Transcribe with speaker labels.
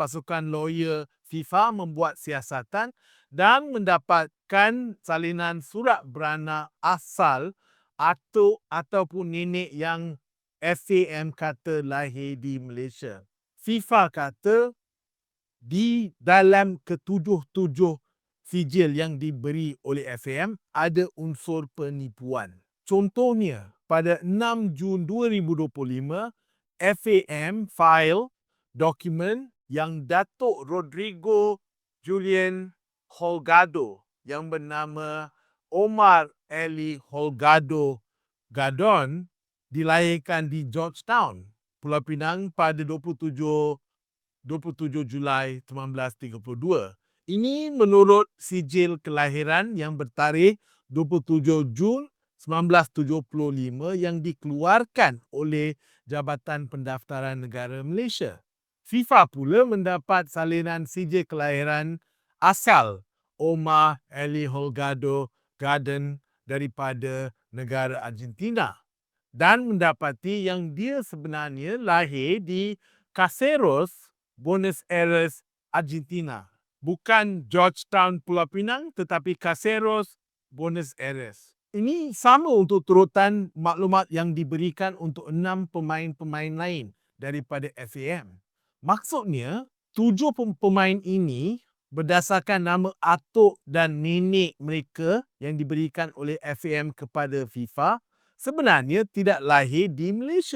Speaker 1: pasukan lawyer FIFA membuat siasatan dan mendapatkan salinan surat beranak asal atau ataupun nenek yang FAM kata lahir di Malaysia. FIFA kata di dalam ketujuh-tujuh sijil yang diberi oleh FAM ada unsur penipuan. Contohnya, pada 6 Jun 2025, FAM file dokumen yang Datuk Rodrigo Julian Holgado yang bernama Omar Eli Holgado Gadon dilahirkan di Georgetown, Pulau Pinang pada 27 27 Julai 1932. Ini menurut sijil kelahiran yang bertarikh 27 Jun 1975 yang dikeluarkan oleh Jabatan Pendaftaran Negara Malaysia. FIFA pula mendapat salinan sijil kelahiran asal Omar Eli Holgado Garden daripada negara Argentina dan mendapati yang dia sebenarnya lahir di Caseros, Buenos Aires, Argentina. Bukan Georgetown, Pulau Pinang tetapi Caseros, Buenos Aires. Ini sama untuk turutan maklumat yang diberikan untuk enam pemain-pemain lain daripada FAM. Maksudnya, tujuh pemain ini berdasarkan nama atuk dan nenek mereka yang diberikan oleh FAM kepada FIFA sebenarnya tidak lahir di Malaysia.